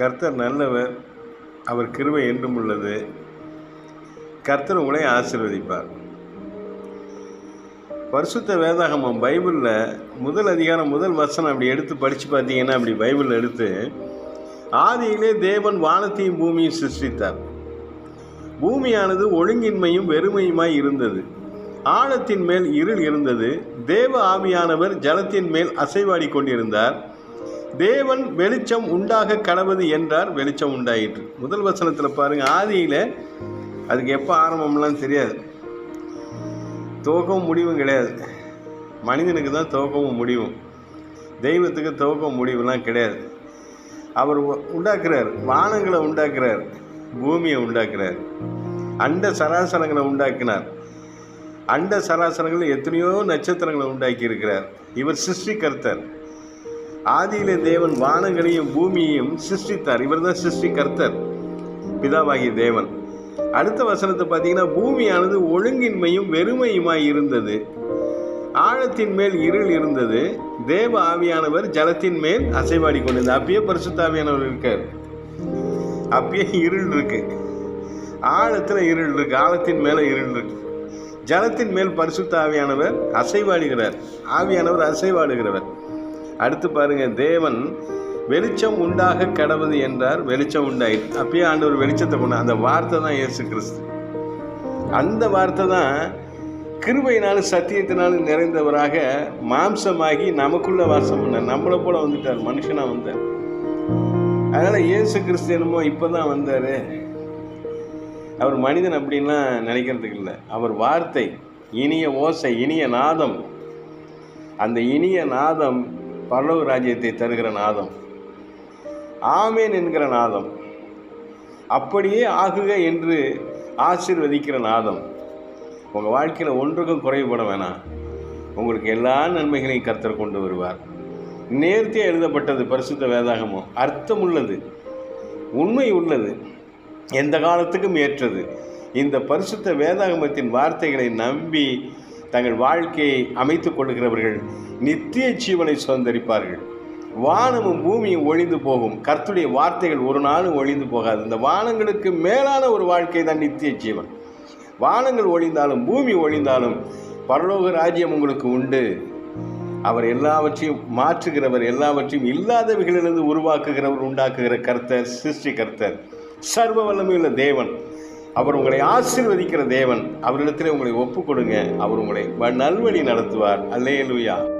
கர்த்தர் நல்லவர் அவர் கிருவை என்றும் உள்ளது. கர்த்தர் உங்களை ஆசீர்வதிப்பார். பரிசுத்த வேதாகமம் பைபிளில் முதல் அதிகாரம் முதல் வசனம் அப்படி எடுத்து படித்து பார்த்தீங்கன்னா அப்படி பைபிளில் எடுத்து ஆதியிலே தேவன் வானத்தையும் பூமியும் சிருஷ்டித்தார். பூமியானது ஒழுங்கின்மையும் வெறுமையுமாய் இருந்தது. ஆழத்தின் மேல் இருள் இருந்தது. தேவ ஆவியானவர் ஜலத்தின் மேல் அசைவாடி கொண்டிருந்தார். தேவன் வெளிச்சம் உண்டாக கடவுது என்றார் வெளிச்சம் உண்டாயிற்று. முதல் வசனத்தில் பாருங்க ஆதியில் அதுக்கு எப்போ ஆரம்பம்லாம் தெரியாது. துவக்கம் முடிவும் கிடையாது. மனிதனுக்கு தான் துவக்கமும் முடிவும். தெய்வத்துக்கு துவக்கம் முடிவுலாம் கிடையாது. அவர் உண்டாக்குறார் வானங்களை உண்டாக்குறார் பூமியை உண்டாக்குறார். அண்ட சராசரங்களை உண்டாக்கினார். அண்ட சராசரங்கள் எத்தனையோ நட்சத்திரங்களை உண்டாக்கி இருக்கிறார் இவர் சிருஷ்டிகர்த்தர். ஆதியிலே தேவன் வானங்களையும் பூமியையும் சிருஷ்டித்தார். இவர் தான் சிருஷ்டிகர்த்தர் பிதாவாகிய தேவன். அடுத்த வசனத்தை பார்த்தீங்கன்னா பூமியானது ஒழுங்கின்மையும் வெறுமையுமாய் இருந்தது. ஆழத்தின் மேல் இருள் இருந்தது. தேவ ஆவியானவர் ஜலத்தின் மேல் அசைவாடி கொண்டிருந்தார். அப்பயே பரிசுத்தாவியானவர் இருக்கார். அப்பயே இருள் இருக்கு. ஆழத்தில் இருள் இருக்கு. ஆழத்தின் மேலே இருள் இருக்கு. ஜலத்தின் மேல் பரிசுத்த ஆவியானவர் அசைவாடுகிறார். ஆவியானவர் அசைவாடுகிறவர். அடுத்து பாருங்க தேவன் வெளிச்சம் உண்டாக கடவுது என்றார். வெளிச்சம் உண்டாயிற்று. அப்பயே ஆண்டவர் வெளிச்சத்தை கொண்டு அந்த வார்த்தை தான் இயேசு கிறிஸ்து. அந்த வார்த்தை தான் கிருபையினாலும் சத்தியத்தினாலும் நிறைந்தவராக மாம்சமாகி நமக்குள்ள வாசம் பண்ணார். நம்மளை போல வந்துட்டார் மனுஷனா வந்தார். அதனால இயேசு கிறிஸ்து என்னமோ இப்பதான் வந்தார். அவர் மனிதன் அப்படின்லாம் நினைக்கிறதுக்கு இல்லை. அவர் வார்த்தை இனிய ஓசை இனிய நாதம். அந்த இனிய நாதம் பரலோக ராஜ்யத்தை தருகிற நாதம். ஆமேன் என்கிற நாதம். அப்படியே ஆகுக என்று ஆசீர்வதிக்கிற நாதம். உங்கள் வாழ்க்கையில் ஒன்றுக்கும் குறைவுபட வேணாம். உங்களுக்கு எல்லா நன்மைகளையும் கர்த்தர் கொண்டு வருவார். நேர்த்தியாக எழுதப்பட்டது பரிசுத்த வேதாகமும். அர்த்தம் உள்ளது. உண்மை உள்ளது. எந்த காலத்துக்கும் ஏற்றது. இந்த பரிசுத்த வேதாகமத்தின் வார்த்தைகளை நம்பி தங்கள் வாழ்க்கையை அமைத்துக் கொள்ளுகிறவர்கள் நித்திய ஜீவனை சுதந்திரிப்பார்கள். வானமும் பூமியும் ஒழிந்து போகும். கர்த்துடைய வார்த்தைகள் ஒரு நாளும் ஒழிந்து போகாது. இந்த வானங்களுக்கு மேலான ஒரு வாழ்க்கை தான் நித்திய ஜீவன். வானங்கள் ஒழிந்தாலும் பூமி ஒழிந்தாலும் பரலோக ராஜ்யம் உங்களுக்கு உண்டு. அவர் எல்லாவற்றையும் மாற்றுகிறவர் எல்லாவற்றையும் இல்லாதவைகளிலிருந்து உருவாக்குகிறவர் உண்டாக்குகிற கர்த்தர் சிருஷ்டி கர்த்தர் சர்வ வல்லமையுள்ள தேவன். அவர் உங்களை ஆசீர்வதிக்கிற தேவன். அவரிடத்தில் உங்களை ஒப்பு கொடுங்க அவர் உங்களை வ- நல்வழி நடத்துவார். அல்லேலூயா.